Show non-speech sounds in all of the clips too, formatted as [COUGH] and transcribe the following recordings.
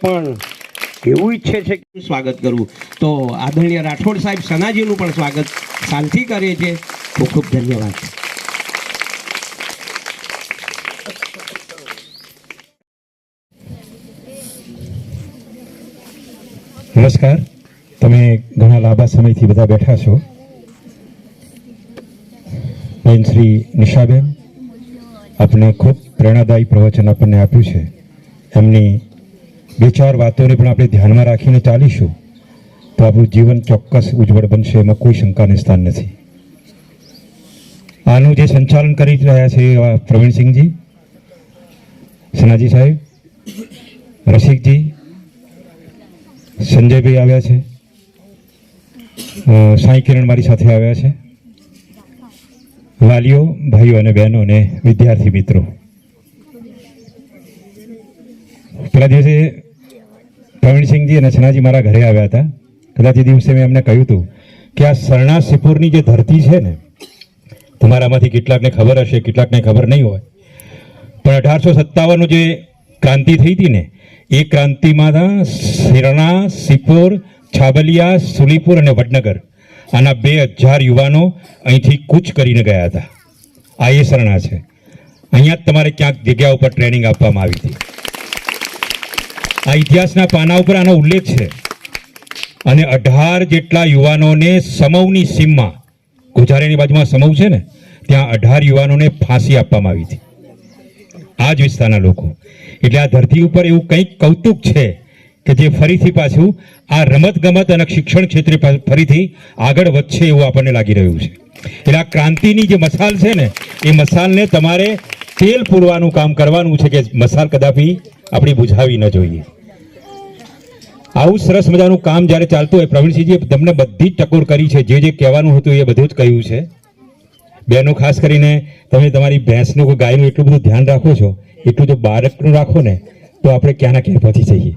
પણ એવું ઈચ્છે છે કે સ્વાગત કરવું તો આદરણીય રાઠોડ સાહેબ સનાજીનું પણ સ્વાગત શાંતિ કરે છે. ખૂબ ખૂબ ધન્યવાદ. નમસ્કાર. તમે ઘણા લાંબા સમયથી બધા બેઠા છો. બેન શ્રી નિશાબેન આપણે ખૂબ પ્રેરણાદાયી પ્રવચન આપણને આપ્યું છે. એમની બે ચાર વાતોને પણ આપણે ધ્યાનમાં રાખીને ચાલીશું. તો આપણું જીવન ચોક્કસ ઉજ્જવળ બનશે એમાં કોઈ શંકાને સ્થાન નથી. આનું જે સંચાલન કરી રહ્યા છે એવા પ્રવીણસિંહજી, સનાજી સાહેબ, રસિકજી, સંજયભાઈ આવ્યા છે સાંઈ કિરણ મારી સાથે આવ્યા છે. વાલીઓ, ભાઈઓ અને બહેનો અને વિદ્યાર્થી મિત્રો. પેલા દિવસે પ્રવીણસિંહજી અને છનાજી મારા ઘરે આવ્યા હતા. કદાચ એ દિવસે મેં એમને કહ્યું હતું કે આ સરણા સિપુરની જે ધરતી છે ને, તમારામાંથી કેટલાકને ખબર હશે, કેટલાકને ખબર નહીં હોય. પણ અઢારસો સત્તાવનનું જે ક્રાંતિ થઈ હતી ને, એ ક્રાંતિમાં શિરણા સિપોર છાબલિયા, સુલીપુર અને વડનગર, આના બે હજાર યુવાનો અહીંથી કૂચ કરીને ગયા હતા. આ એ શરણા છે. અહીંયા તમારે ક્યાંક જગ્યા ઉપર ટ્રેનિંગ આપવામાં આવી હતી. આ ઇતિહાસના પાના ઉપર આનો ઉલ્લેખ છે. અને અઢાર જેટલા યુવાનોને સમવની સીમમાં ગુજારેની બાજુમાં સમવ છે ને, ત્યાં અઢાર યુવાનોને ફાંસી આપવામાં આવી હતી. આ જ વિસ્તારના લોકો. એટલે આ ધરતી ઉપર એવું કંઈક કૌતુક છે કે જે ફરીથી પાછું આ રમત ગમત અને શિક્ષણ ક્ષેત્રે ફરીથી આગળ વધશે એવું આપણને લાગી રહ્યું છે. એટલે આ ક્રાંતિની જે મસાલ છે ને, એ મસાલને તમારે તેલ પૂરવાનું કામ કરવાનું છે કે મસાલ કદાપી આપણી બુઝાવી ન જોઈએ. આવું સરસ મજાનું કામ જ્યારે ચાલતું હોય, પ્રવીણસિંહજીએ તમને બધી જ ટકોર કરી છે, જે જે કહેવાનું હતું એ બધું જ કહ્યું છે. બહેનો ખાસ કરીને તમે તમારી ભેંસનું કે ગાયનું એટલું બધું ધ્યાન રાખો છો, એટલું જો બાળકનું રાખો ને, તો આપણે ક્યાંના ક્યાં પહોંચી જઈએ.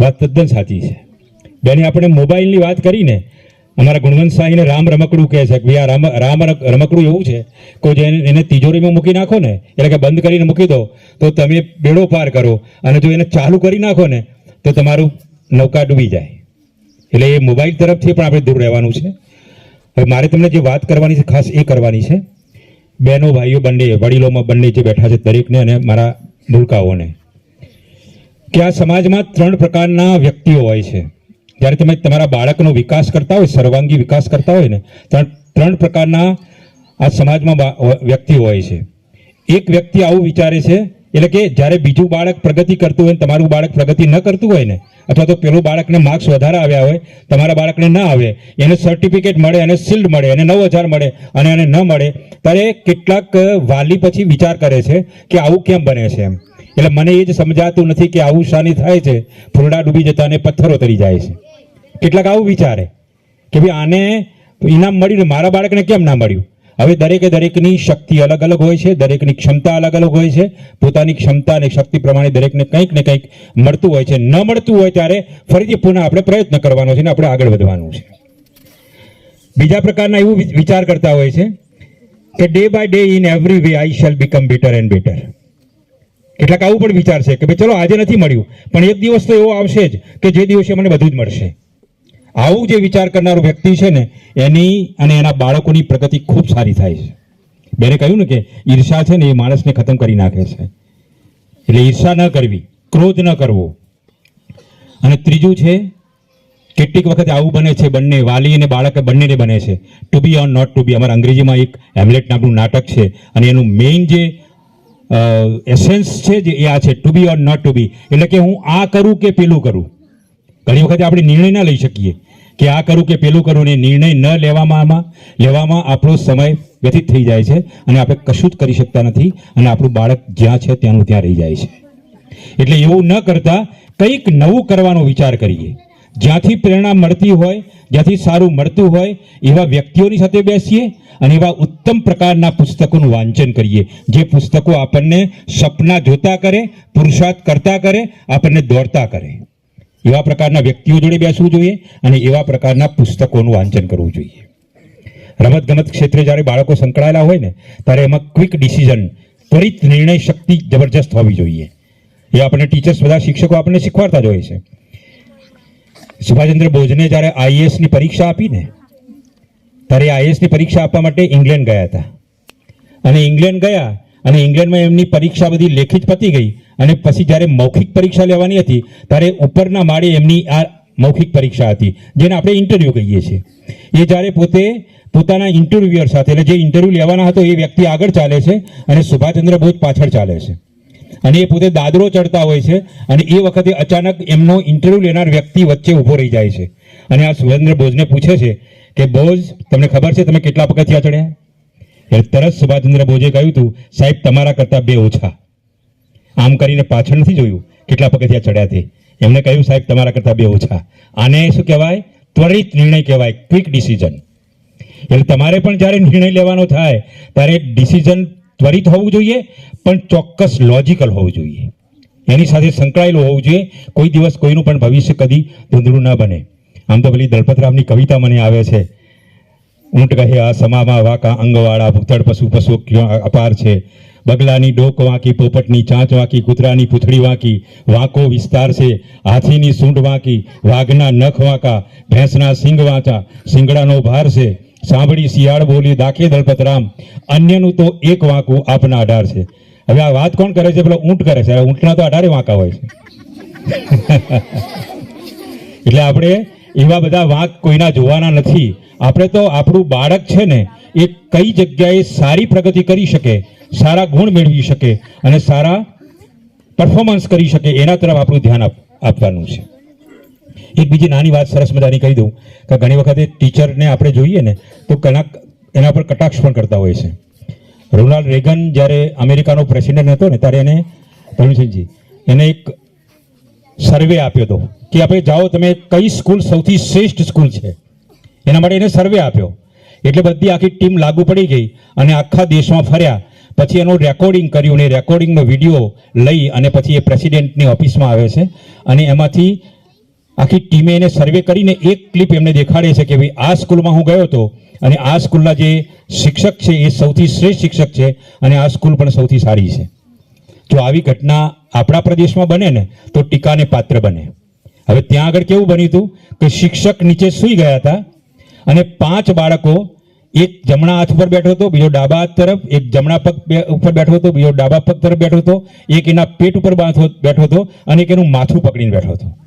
વાત તદ્દન સાચી છે. બેને આપણે મોબાઈલની વાત કરીને અમારા ગુણવંત સાહીને રામ રમકડું કહે છે કે આ રામ રામ રમકડું એવું છે કે જે એને- તિજોરીમાં મૂકી નાખો ને, એટલે કે બંધ કરીને મૂકી દો, તો તમે બેડો પાર કરો. અને જો એને ચાલુ કરી નાખો ને, તો તમારું નૌકા ડૂબી જાય. એટલે એ મોબાઈલ તરફથી પણ આપણે દૂર રહેવાનું છે. હવે મારે તમને જે વાત કરવાની છે, ખાસ એ કરવાની છે. બહેનો, ભાઈઓ, બંને, વડીલોમાં બંને જે બેઠા છે દરેકને અને મારા ભૂલકાઓને કે આ સમાજમાં ત્રણ પ્રકારના વ્યક્તિઓ હોય છે. જ્યારે તમે તમારા બાળકનો વિકાસ કરતા હોય, સર્વાંગી વિકાસ કરતા હોય ને, ત્રણ ત્રણ પ્રકારના આ સમાજમાં વ્યક્તિ હોય છે. એક વ્યક્તિ આવું વિચારે છે, એટલે કે જ્યારે બીજું બાળક પ્રગતિ કરતું હોય ને, તમારું બાળક પ્રગતિ ન કરતું હોય ને, અથવા તો પેલું બાળકને માર્ક્સ વધારે આવ્યા હોય, તમારા બાળકને ન આવે, એને સર્ટિફિકેટ મળે, એને શિલ્ડ મળે, એને નવ હજાર મળે, અને એને ન મળે, ત્યારે કેટલાક વાલી પછી વિચાર કરે છે કે આવું કેમ બને છે એમ. એટલે મને એ જ સમજાતું નથી કે આવું શાની થાય છે ફૂરડા ડૂબી જતા અને પથ્થરો તરી જાય છે. કેટલાક આવું વિચારે કે ભાઈ આને ઇનામ મળ્યું ને મારા બાળકને કેમ ના મળ્યું? હવે દરેકે દરેકની શક્તિ અલગ અલગ હોય છે, દરેકની ક્ષમતા અલગ અલગ હોય છે, પોતાની ક્ષમતા અને શક્તિ પ્રમાણે દરેકને કંઈક ને કંઈક મળતું હોય છે. ન મળતું હોય ત્યારે ફરીથી પુનઃ આપણે પ્રયત્ન કરવાનો છે ને આપણે આગળ વધવાનું છે. બીજા પ્રકારના એવું વિચાર કરતા હોય છે કે day by day in every way I shall become better and better કેટલાક આવું પણ વિચાર છે કે ભાઈ ચલો આજે નથી મળ્યું, પણ એક દિવસ તો એવો આવશે જ કે જે દિવસે મને બધું જ મળશે. આવું જે વિચાર કરનારો વ્યક્તિ છે ને, એની અને એના બાળકોની પ્રગતિ ખૂબ સારી થાય છે. બેને કહ્યું ને કે ઈર્ષા છે ને એ માણસને ખતમ કરી નાખે છે. એટલે ઈર્ષા ન કરવી, ક્રોધ ન કરવો. અને ત્રીજું છે, કેટલીક વખત આવું બને છે બંને, વાલી અને બાળક બંનેને બને છે. To be or not to be અમારા અંગ્રેજીમાં એક હેમલેટ નામનું નાટક છે અને એનું મેઇન જે એસેન્સ છે જે એ આ છે to be or not to be એટલે કે હું આ કરું કે પેલું કરું? ઘણી વખત આપણે નિર્ણય ના લઈ શકીએ કે આ કરું કે પેલું કરું ને નિર્ણય ન લેવામાં લેવામાં આપણો સમય વ્યતીત થઈ જાય છે અને આપણે કશું જ કરી શકતા નથી અને આપણું બાળક જ્યાં છે ત્યાંનું ત્યાં રહી જાય છે. એટલે એવું ન કરતા કંઈક નવું કરવાનો વિચાર કરીએ. જ્યાંથી પ્રેરણા મળતી હોય, જ્યાંથી સારું મળતું હોય, એવા વ્યક્તિઓની સાથે બેસીએ અને એવા ઉત્તમ પ્રકારના પુસ્તકોનું વાંચન કરીએ. જે પુસ્તકો આપણને સપના જોતા કરે, પુરુષાર્થ કરતા કરે, આપણને દોડતા કરે. એવા પ્રકારના વ્યક્તિઓ જોડે બેસવું જોઈએ અને એવા પ્રકારના પુસ્તકોનું વાંચન કરવું જોઈએ. રમત ગમત ક્ષેત્રે જ્યારે બાળકો સંકળાયેલા હોય ને, ત્યારે એમાં ક્વિક ડિસિઝન ત્વરિત નિર્ણય શક્તિ જબરજસ્ત હોવી જોઈએ. એ આપણને ટીચર્સ બધા શિક્ષકો આપણને શીખવાડતા જ હોય છે. સુભાષચંદ્ર બોઝને જ્યારે આઈએએસની પરીક્ષા આપી ને ત્યારે આઈએએસની પરીક્ષા આપવા માટે ઇંગ્લેન્ડ ગયા હતા. અને ઇંગ્લેન્ડ ગયા અને ઇંગ્લેન્ડમાં એમની પરીક્ષા બધી લેખિત પતી ગઈ. અને પછી જ્યારે મૌખિક પરીક્ષા લેવાની હતી, ત્યારે ઉપરના માળે એમની આ મૌખિક પરીક્ષા હતી, જેને આપણે ઇન્ટરવ્યૂ કહીએ છીએ. એ જ્યારે પોતે પોતાના ઇન્ટરવ્યુઅર સાથે, એટલે જે ઇન્ટરવ્યૂ લેવાના હતો, એ વ્યક્તિ આગળ ચાલે છે અને સુભાષચંદ્ર બોઝ પાછળ ચાલે છે. અને એ પોતે દાદરો ચડતા હોય છે અને એ વખતે અચાનક એમનો ઇન્ટરવ્યૂ લેનાર વ્યક્તિ વચ્ચે ઊભો રહી જાય છે. અને આ સુભાષચંદ્ર બોઝને પૂછે છે કે, બોઝ, તમને ખબર છે તમે કેટલા પગથિયા ચડ્યા? એટલે તરત સુભાષચંદ્ર બોઝે કહ્યું હતું સાહેબ, તમારા કરતાં બે ઓછા. આમ કરીને પાછળ નથી જોયું કેટલા પગથિયા ચડ્યા તે. એમને કહ્યું, સાહેબ, તમારા કરતાં બે ઓછા. આને શું કહેવાય? ત્વરિત નિર્ણય કહેવાય, ક્વિક ડિસિઝન. એટલે તમારે પણ જ્યારે નિર્ણય લેવાનો થાય, ત્યારે ડિસિઝન ત્વરિત હોવું જોઈએ, પણ ચોક્કસ લોજિકલ હોવું જોઈએ. એની સાથે સંકળાયેલું હોવું જોઈએ, કોઈ દિવસ કોઈનું પણ ભવિષ્ય કદી ધૂંધળું ન બને. આમ તો પેલી દલપતરામની કવિતા મને આવે છે. ઊંટ કહે, આ સમામાં વાકા અંગવાળા, ભૂતળ પશુ પશુ અપાર છે? બગલાની ડોક વાંકી, પોપટની ચાંચ વાંકી, કૂતરાની પૂથળી વાંકી, વાંકો વિસ્તાર છે, હાથીની સૂંઢ વાંકી, વાઘના નખ વાંકા, ભેંસના સિંગ વાંચા, સિંગડાનો ભાર છે, સાંભળી શિયાળ બોલી દાખે દલપતરામ, અન્યનું તો એક વાંકું આપના અઢાર છે. હવે આ વાત કોણ કરે છે? પેલો ઊંટ કરે છે. ઊંટના તો અઢારે વાંકા હોય છે. [LAUGHS] એટલે આપણે એવા બધા વાંક કોઈના જોવાના નથી. આપણે તો આપણું બાળક છે ને, એ કઈ જગ્યાએ સારી પ્રગતિ કરી શકે? સારા ગુણ મેળવી શકે અને સારા પરફોર્મન્સ કરી શકે, એના તરફ આપણું ધ્યાન આપવાનું છે. એક બીજી નાની વાત સરસ મજાની કહી દઉં કે ઘણી વખતે ટીચરને આપણે જોઈએ ને, તો ઘણા એના પર કટાક્ષ પણ કરતા હોય છે. રોનાલ્ડ રેગન જ્યારે અમેરિકાનો પ્રેસિડેન્ટ હતો ને, ત્યારે એને પ્રવીણસિંહજી એને એક સર્વે આપ્યો હતો કે આપણે જાઓ, તમે કઈ સ્કૂલ સૌથી શ્રેષ્ઠ સ્કૂલ છે? એના માટે એને સર્વે આપ્યો. એટલે બધી આખી ટીમ લાગુ પડી ગઈ અને આખા દેશમાં ફર્યા. પછી એનું રેકોર્ડિંગ કર્યું ને રેકોર્ડિંગનો વીડિયો લઈ અને પછી એ પ્રેસિડેન્ટની ઓફિસમાં આવે છે. અને એમાંથી આખી ટીમે એને સર્વે કરીને એક ક્લિપ એમને દેખાડે છે કે ભાઈ આ સ્કૂલમાં હું ગયો હતો અને આ સ્કૂલના જે શિક્ષક છે એ સૌથી શ્રેષ્ઠ શિક્ષક છે અને આ સ્કૂલ પણ સૌથી સારી છે. જો આવી ઘટના આપણા પ્રદેશમાં બને ને તો ટીકાને પાત્ર બને. હવે ત્યાં આગળ કેવું બન્યું હતું કે શિક્ષક નીચે સૂઈ ગયા હતા અને પાંચ બાળકો એક જમણા હાથ ઉપર બેઠો હતો, બીજો ડાબા હાથ તરફ, એક જમણા પગ ઉપર બેઠો હતો, બીજો ડાબા પગ તરફ બેઠો હતો, એક એના પેટ ઉપર બાંધો- બેઠો હતો અને એક એનું માથું પકડીને બેઠો હતો.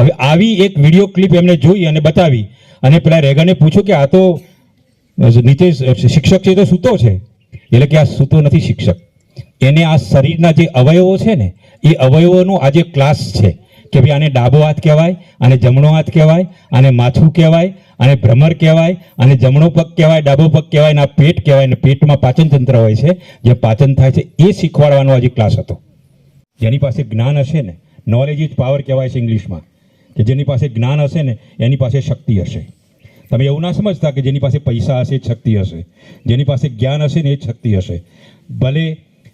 હવે આવી એક વીડિયો ક્લિપ એમને જોઈ અને બતાવી અને પેલા રેગને પૂછ્યું કે આ તો નીચે શિક્ષક છે તો સૂતો છે. એટલે કે આ સૂતો નથી શિક્ષક. એને આ શરીરના જે અવયવો છે ને, એ અવયવોનો આજે ક્લાસ છે. કે ભાઈ આને ડાબો હાથ કહેવાય અને જમણો હાથ કહેવાય અને માથું કહેવાય અને ભ્રમર કહેવાય અને જમણો પગ કહેવાય, ડાબો પગ કહેવાય આ પેટ કહેવાય, અને પેટમાં પાચન તંત્ર હોય છે, જે પાચન થાય છે, એ શીખવાડવાનો આજે ક્લાસ હતો. જેની પાસે જ્ઞાન હશે ને નોલેજ ઇઝ પાવર કહેવાય છે ઇંગ્લિશમાં, કે જેની પાસે જ્ઞાન હશે ને, એની પાસે શક્તિ હશે. તમે એવું ના સમજતા કે જેની પાસે પૈસા હશે એ શક્તિ હશે, જેની પાસે જ્ઞાન હશે ને એ શક્તિ હશે. ભલે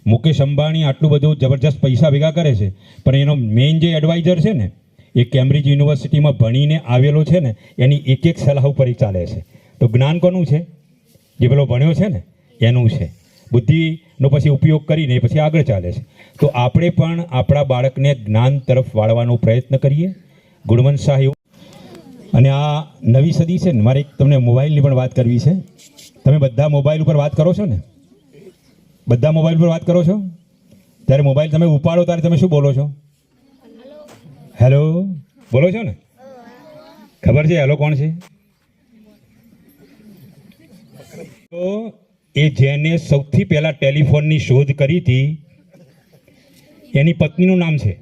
મુકેશ અંબાણી આટલું બધું જબરજસ્ત પૈસા ભેગા કરે છે, પણ એનો મેઇન જે એડવાઇઝર છે ને, એ કેમ્બ્રિજ યુનિવર્સિટીમાં ભણીને આવેલો છે ને, એની એક એક સલાહ ઉપર ચાલે છે. તો જ્ઞાન કોનું છે? જે પેલો ભણ્યો છે ને, એનું છે. બુદ્ધિનો પછી ઉપયોગ કરીને પછી આગળ ચાલે છે. તો આપણે પણ આપણા બાળકને જ્ઞાન તરફ વાળવાનો પ્રયત્ન કરીએ. ગુણવંત શાહ અને આ નવી સદી છે ને, મારે તમને મોબાઈલની પણ વાત કરવી છે. તમે બધા મોબાઈલ ઉપર વાત કરો છો ને? બધા મોબાઈલ પર વાત કરો છો? ત્યારે મોબાઈલ તમે ઉપાડો, ત્યારે તમે શું બોલો છો? હેલો? બોલો છો ને? ખબર છે, હેલો કોણ છે? તો એ જેને સૌથી પહેલા ટેલિફોનની શોધ કરી હતી, એની પત્નીનું નામ છે.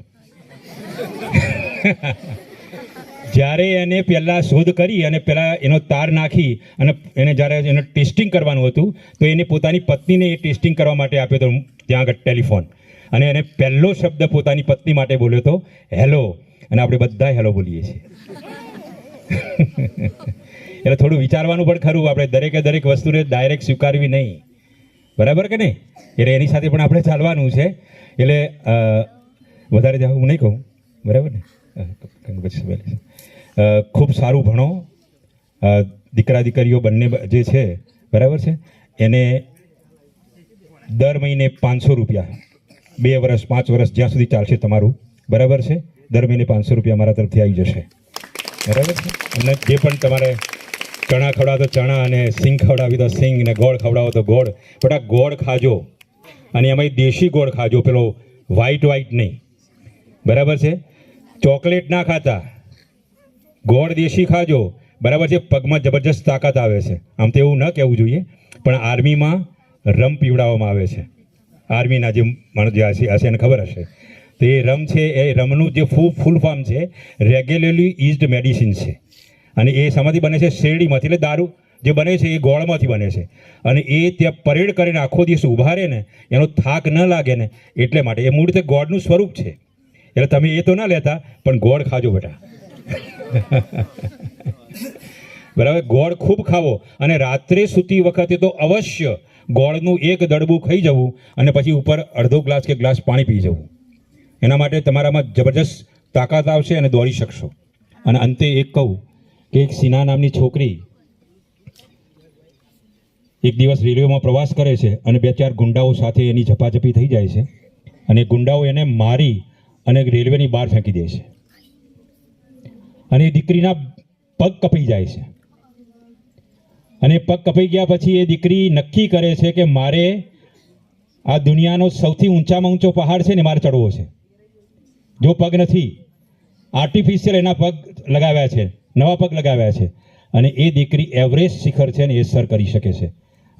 જ્યારે એને પહેલાં શોધ કરી અને પહેલાં એનો તાર નાખી અને એને જ્યારે એનું ટેસ્ટિંગ કરવાનું હતું, તો એને પોતાની પત્નીને એ ટેસ્ટિંગ કરવા માટે આપ્યો હતો ત્યાં આગળ ટેલિફોન. અને એને પહેલો શબ્દ પોતાની પત્ની માટે બોલ્યો હતો, હેલો. અને આપણે બધા હેલો બોલીએ છીએ. [LAUGHS] એટલે થોડું વિચારવાનું પણ ખરું, આપણે દરેકે દરેક વસ્તુને ડાયરેક્ટ સ્વીકારવી નહીં. બરાબર કે નહીં? એટલે એની સાથે પણ આપણે ચાલવાનું છે. એટલે વધારે હું નહીં કહું. બરાબર ને? ખૂબ સારું ભણો. દીકરા દીકરીઓ બંને જે છે, બરાબર છે? એને દર મહિને પાંચસો રૂપિયા, બે વર્ષ પાંચ વર્ષ જ્યાં સુધી ચાલશે તમારું, બરાબર છે? દર મહિને પાંચસો રૂપિયા મારા તરફથી આવી જશે. બરાબર છે? અને જે પણ તમારે ચણા ખવડાવો તો ચણા અને સિંગ ખવડાવી તો સિંગ ને ગોળ ખવડાવો તો ગોળ. બટ આ ગોળ ખાજો. અને એમાં દેશી ગોળ ખાજો, પેલો વ્હાઈટ વ્હાઈટ નહીં. બરાબર છે? ચોકલેટ ના ખાતા. ગોળ દેશી ખાજો. બરાબર છે, પગમાં જબરજસ્ત તાકાત આવે છે. આમ તો એવું ન કહેવું જોઈએ, પણ આર્મીમાં રમ પીવડાવવામાં આવે છે. આર્મીના જે માણસ જે હશે હશે એને ખબર હશે. તો એ રમ છે, એ રમનું જે ફૂ ફૂલ ફોર્મ છે, રેગ્યુલરલી ઇઝડ મેડિસિન છે. અને એ શામાંથી બને છે? શેરડીમાંથી. એટલે દારૂ જે બને છે, એ ગોળમાંથી બને છે. અને એ ત્યાં પરેડ કરીને આખો દિવસ ઊભા રહે ને, એનો થાક ન લાગે ને, એટલે માટે. એ મૂળ રીતે ગોળનું સ્વરૂપ છે. એટલે તમે એ તો ના લેતા, પણ ગોળ ખાજો બેટા. બરાબર? ગોળ ખૂબ ખાવો. અને રાત્રે સૂતી વખતે તો અવશ્ય ગોળનું એક દડબું ખાઈ જવું અને પછી ઉપર અડધો ગ્લાસ કે ગ્લાસ પાણી પી જવું. એના માટે તમારામાં જબરજસ્ત તાકાત આવશે અને દોડી શકશો. અને અંતે એક કહું કે એક સિના નામની છોકરી એક દિવસ રેલવેમાં પ્રવાસ કરે છે અને બે ચાર ગુંડાઓ સાથે એની ઝપાઝપી થઈ જાય છે. અને ગુંડાઓ એને મારી અને રેલવેની બહાર ફેંકી દે છે. અને એ દીકરીના પગ કપાઈ જાય છે. અને પગ કપાઈ ગયા પછી એ દીકરી નક્કી કરે છે કે મારે આ દુનિયાનો સૌથી ઊંચામાં ઊંચો પહાડ છે ને મારે ચડવો છે. જો પગ નથી આર્ટિફિશિયલ એના પગ લગાવ્યા છે, નવા પગ લગાવ્યા છે. અને એ દીકરી એવરેસ્ટ શિખર છે ને એ સર કરી શકે છે.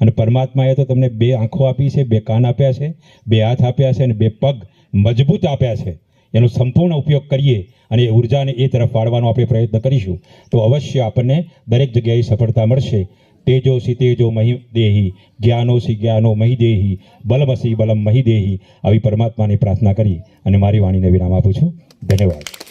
અને પરમાત્માએ તો તમને બે આંખો આપી છે, બે કાન આપ્યા છે, બે હાથ આપ્યા છે અને બે પગ મજબૂત આપ્યા છે. એનો સંપૂર્ણ ઉપયોગ કરીએ અને એ ઉર્જાને એ તરફ વાળવાનો આપણે પ્રયત્ન કરીશું, તો અવશ્ય આપણને દરેક જગ્યાએ સફળતા મળશે. તેજોસી તેજો મહી દેહી, જ્ઞાનોસી જ્ઞાનો મહી દેહી, બલમસી બલમ મહી દેહી, આવી પરમાત્માની પ્રાર્થના કરી અને મારી વાણીને વિરામ આપું છું. ધન્યવાદ.